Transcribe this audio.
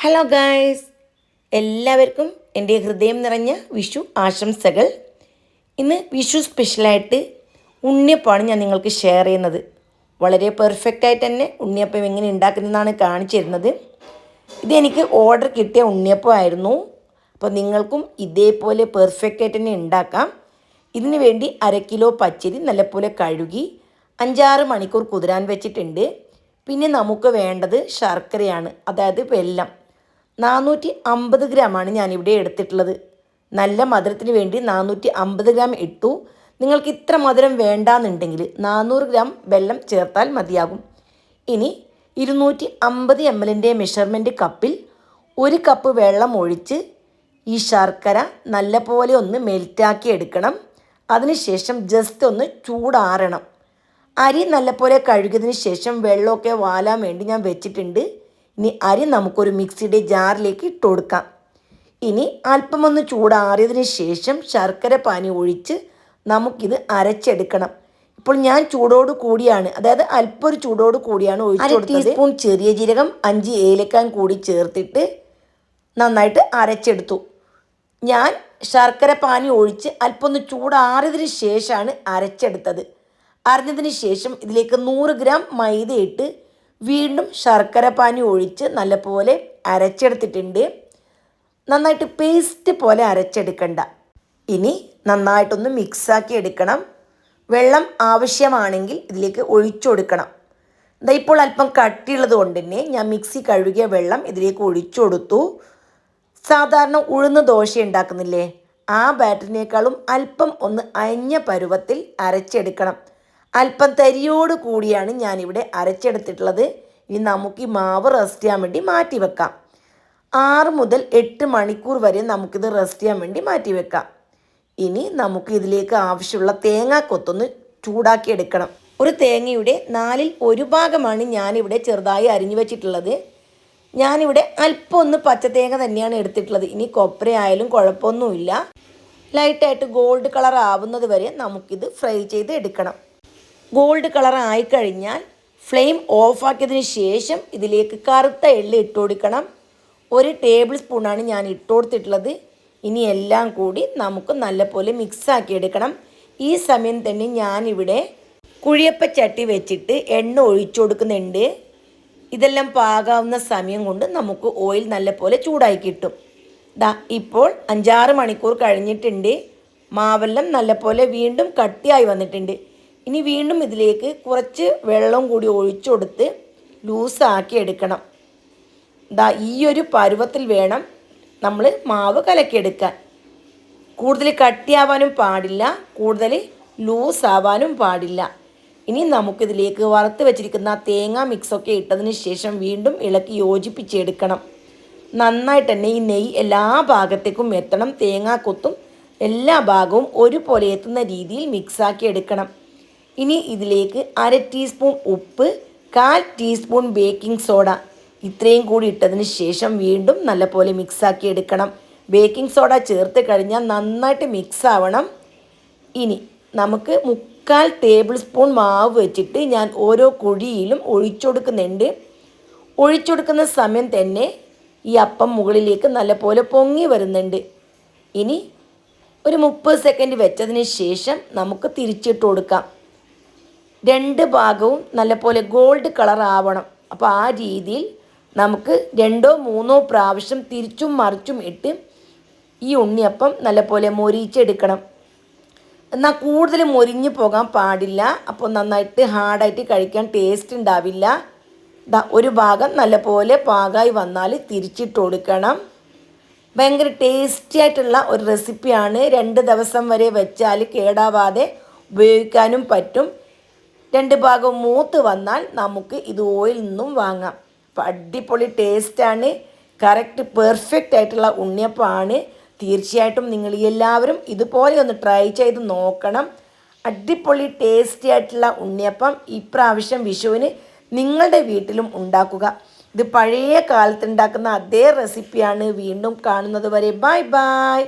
Hello guys എല്ലാവർക്കും എന്റെ ഹൃദയം നിറഞ്ഞ വിഷു ആശംസകൾ. ഇന്ന് വിഷു സ്പെഷ്യലായിട്ട് ഉണ്ണിയപ്പമാണ് ഞാൻ നിങ്ങൾക്ക് ഷെയർ ചെയ്യുന്നത്. വളരെ പെർഫെക്റ്റ് ആയിട്ട് തന്നെ ഉണ്ണിയപ്പം എങ്ങനെ ഉണ്ടാക്കുന്നതെന്നാണ് കാണിച്ചു തരുന്നത്. ഇതെനിക്ക് ഓർഡർ കിട്ടിയ ഉണ്ണിയപ്പമായിരുന്നു. അപ്പോൾ നിങ്ങൾക്കും ഇതേപോലെ പെർഫെക്റ്റ് ആയിട്ട് തന്നെ ഉണ്ടാക്കാം. ഇതിന് വേണ്ടി അര കിലോ പച്ചരി നല്ലപോലെ കഴുകി അഞ്ചാറ് മണിക്കൂർ കുതിരാൻ വെച്ചിട്ടുണ്ട്. പിന്നെ നമുക്ക് വേണ്ടത് ശർക്കരയാണ് അതായത് വെല്ലം. നാനൂറ്റി അമ്പത് ഗ്രാമാണ് ഞാനിവിടെ എടുത്തിട്ടുള്ളത്. നല്ല മധുരത്തിന് വേണ്ടി നാനൂറ്റി അമ്പത് ഗ്രാം ഇട്ടു. നിങ്ങൾക്ക് ഇത്ര മധുരം വേണ്ടാന്നുണ്ടെങ്കിൽ നാനൂറ് ഗ്രാം വെള്ളം ചേർത്താൽ മതിയാകും. ഇനി ഇരുന്നൂറ്റി അമ്പത് എം എല്ലിന്റെ മെഷർമെന്റ് കപ്പിൽ ഒരു കപ്പ് വെള്ളം ഒഴിച്ച് ഈ ശർക്കര നല്ലപോലെ ഒന്ന് മെൽറ്റാക്കി എടുക്കണം. അതിനുശേഷം ജസ്റ്റ് ഒന്ന് ചൂടാറണം. അരി നല്ലപോലെ കഴുകിയതിന് ശേഷം വെള്ളമൊക്കെ വാലാൻ വേണ്ടി ഞാൻ വെച്ചിട്ടുണ്ട്. ഇനി അരി നമുക്കൊരു മിക്സിയുടെ ജാറിലേക്ക് ഇട്ട് കൊടുക്കാം ഇനി അല്പം ഒന്ന് ചൂടാറിയതിന് ശേഷം ശർക്കര പാനി ഒഴിച്ച് നമുക്കിത് അരച്ചെടുക്കണം. ഇപ്പോൾ ഞാൻ ചൂടോട് കൂടിയാണ് അതായത് അല്പം ഒരു ചൂടോട് കൂടിയാണ് ഒഴിച്ചു കൊടുത്തത്. ടീസ്പൂൺ ചെറിയ ജീരകം അഞ്ച് ഏലക്കാൻ കൂടി ചേർത്തിട്ട് നന്നായിട്ട് അരച്ചെടുത്തു. ഞാൻ ശർക്കര പാനി ഒഴിച്ച് അല്പം ഒന്ന് ചൂടാറിയതിന് ശേഷമാണ് അരച്ചെടുത്തത്. അരഞ്ഞതിന് ശേഷം ഇതിലേക്ക് നൂറ് ഗ്രാം മൈദ ഇട്ട് വീണ്ടും ശർക്കര പാനി ഒഴിച്ച് നല്ലപോലെ അരച്ചെടുത്തിട്ടുണ്ട്. നന്നായിട്ട് പേസ്റ്റ് പോലെ അരച്ചെടുക്കണ്ട. ഇനി നന്നായിട്ടൊന്ന് മിക്സാക്കി എടുക്കണം. വെള്ളം ആവശ്യമാണെങ്കിൽ ഇതിലേക്ക് ഒഴിച്ചു കൊടുക്കണം. ഇതാ ഇപ്പോൾ അല്പം കട്ടിയുള്ളത് കൊണ്ട് തന്നെ ഞാൻ മിക്സി കഴുകിയ വെള്ളം ഇതിലേക്ക് ഒഴിച്ചു കൊടുത്തു. സാധാരണ ഉഴുന്ന് ദോശ ഉണ്ടാക്കുന്നില്ലേ? ആ ബാറ്ററിനേക്കാളും അല്പം ഒന്ന് അയഞ്ഞ പരുവത്തിൽ അരച്ചെടുക്കണം. അല്പം തരിയോട് കൂടിയാണ് ഞാനിവിടെ അരച്ചെടുത്തിട്ടുള്ളത്. ഇനി നമുക്ക് ഈ മാവ് റെസ്റ്റ് ചെയ്യാൻ വേണ്ടി മാറ്റി വെക്കാം. ആറ് മുതൽ എട്ട് മണിക്കൂർ വരെ നമുക്കിത് റെസ്റ്റ് ചെയ്യാൻ വേണ്ടി മാറ്റി വെക്കാം. ഇനി നമുക്ക് ഇതിലേക്ക് ആവശ്യമുള്ള തേങ്ങാക്കൊത്തൊന്ന് ചൂടാക്കി എടുക്കണം. ഒരു തേങ്ങയുടെ നാലിൽ ഒരു ഭാഗമാണ് ഞാനിവിടെ ചെറുതായി അരിഞ്ഞു വെച്ചിട്ടുള്ളത്. ഞാനിവിടെ അല്പം ഒന്ന് പച്ചത്തേങ്ങ തന്നെയാണ് എടുത്തിട്ടുള്ളത്. ഇനി കൊപ്ര ആയാലും കുഴപ്പമൊന്നുമില്ല. ലൈറ്റായിട്ട് ഗോൾഡ് കളർ ആവുന്നത് വരെ നമുക്കിത് ഫ്രൈ ചെയ്ത് എടുക്കണം. ഗോൾഡ് കളർ ആയിക്കഴിഞ്ഞാൽ ഫ്ലെയിം ഓഫാക്കിയതിന് ശേഷം ഇതിലേക്ക് കറുത്ത എള്ള് ഇട്ട് കൊടുക്കണം. ഒരു ടേബിൾ സ്പൂണാണ് ഞാൻ ഇട്ട് കൊടുത്തിട്ടുള്ളത്. ഇനി എല്ലാം കൂടി നമുക്ക് നല്ലപോലെ മിക്സാക്കി എടുക്കണം. ഈ സമയം തന്നെ ഞാനിവിടെ കുഴിയപ്പച്ചട്ടി വെച്ചിട്ട് എണ്ണ ഒഴിച്ചു കൊടുക്കുന്നുണ്ട്. ഇതെല്ലാം പാകാവുന്ന സമയം കൊണ്ട് നമുക്ക് ഓയിൽ നല്ലപോലെ ചൂടായി കിട്ടും. ദാ ഇപ്പോൾ അഞ്ചാറ് മണിക്കൂർ കഴിഞ്ഞിട്ടുണ്ട്. മാവെല്ലാം നല്ലപോലെ വീണ്ടും കട്ടിയായി വന്നിട്ടുണ്ട്. ഇനി വീണ്ടും ഇതിലേക്ക് കുറച്ച് വെള്ളം കൂടി ഒഴിച്ചു കൊടുത്ത് ലൂസാക്കി എടുക്കണം. ദാ ഈ ഒരു പരുവത്തിൽ വേണം നമ്മൾ മാവ് കലക്കിയെടുക്കാൻ. കൂടുതൽ കട്ടിയാവാനും പാടില്ല കൂടുതൽ ലൂസാവാനും പാടില്ല. ഇനി നമുക്കിതിലേക്ക് വറുത്ത് വെച്ചിരിക്കുന്ന തേങ്ങ മിക്സൊക്കെ ഇട്ടതിന് ശേഷം വീണ്ടും ഇളക്കി യോജിപ്പിച്ചെടുക്കണം. നന്നായിട്ട് തന്നെ ഈ നെയ്യ് എല്ലാ ഭാഗത്തേക്കും എത്തണം. തേങ്ങാക്കൊത്തും എല്ലാ ഭാഗവും ഒരുപോലെ എത്തുന്ന രീതിയിൽ മിക്സാക്കി എടുക്കണം. ഇനി ഇതിലേക്ക് അര ടീസ്പൂൺ ഉപ്പ് കാൽ ടീസ്പൂൺ ബേക്കിംഗ് സോഡ ഇത്രയും കൂടി ഇട്ടതിന് ശേഷം വീണ്ടും നല്ലപോലെ മിക്സാക്കി എടുക്കണം. ബേക്കിംഗ് സോഡ ചേർത്ത് കഴിഞ്ഞാൽ നന്നായിട്ട് മിക്സ് ആവണം. ഇനി നമുക്ക് മുക്കാൽ ടേബിൾ സ്പൂൺ മാവ് വെച്ചിട്ട് ഞാൻ ഓരോ കുഴിയിലും ഒഴിച്ചൊടുക്കുന്നുണ്ട്. ഒഴിച്ചൊടുക്കുന്ന സമയം തന്നെ ഈ അപ്പം മുകളിലേക്ക് നല്ലപോലെ പൊങ്ങി വരുന്നുണ്ട്. ഇനി ഒരു മുപ്പത് സെക്കൻഡ് വെച്ചതിന് ശേഷം നമുക്ക് തിരിച്ചിട്ട് കൊടുക്കാം. രണ്ട് ഭാഗവും നല്ലപോലെ ഗോൾഡ് കളർ ആവണം. അപ്പോൾ ആ രീതിയിൽ നമുക്ക് രണ്ടോ മൂന്നോ പ്രാവശ്യം തിരിച്ചും മറിച്ചും ഇട്ട് ഈ ഉണ്ണിയപ്പം നല്ലപോലെ മൊരിച്ചെടുക്കണം. എന്നാൽ കൂടുതൽ മൊരിഞ്ഞു പോകാൻ പാടില്ല. അപ്പോൾ നന്നായിട്ട് ഹാർഡായിട്ട് കഴിക്കാൻ ടേസ്റ്റ് ഉണ്ടാവില്ല. ഒരു ഭാഗം നല്ലപോലെ പാകമായി വന്നാൽ തിരിച്ചിട്ട് കൊടുക്കണം. ഭയങ്കര ടേസ്റ്റി ആയിട്ടുള്ള ഒരു റെസിപ്പിയാണ് രണ്ട് ദിവസം വരെ വെച്ചാൽ കേടാവാതെ ഉപയോഗിക്കാനും പറ്റും. രണ്ട് ഭാഗം മൂത്ത് വന്നാൽ നമുക്ക് ഇത് ഓയിൽ നിന്നും വാങ്ങാം. അപ്പം അടിപൊളി ടേസ്റ്റാണ് കറക്റ്റ് പെർഫെക്റ്റ് ആയിട്ടുള്ള ഉണ്ണിയപ്പമാണ്. തീർച്ചയായിട്ടും നിങ്ങൾ എല്ലാവരും ഇതുപോലെ ഒന്ന് ട്രൈ ചെയ്ത് നോക്കണം. അടിപൊളി ടേസ്റ്റി ആയിട്ടുള്ള ഉണ്ണിയപ്പം ഇപ്രാവശ്യം വിഷുവിന് നിങ്ങളുടെ വീട്ടിലും ഉണ്ടാക്കുക. ഇത് പഴയ കാലത്ത് ഉണ്ടാക്കുന്ന അതേ റെസിപ്പിയാണ് വീണ്ടും കാണുന്നത് വരെ. Bye bye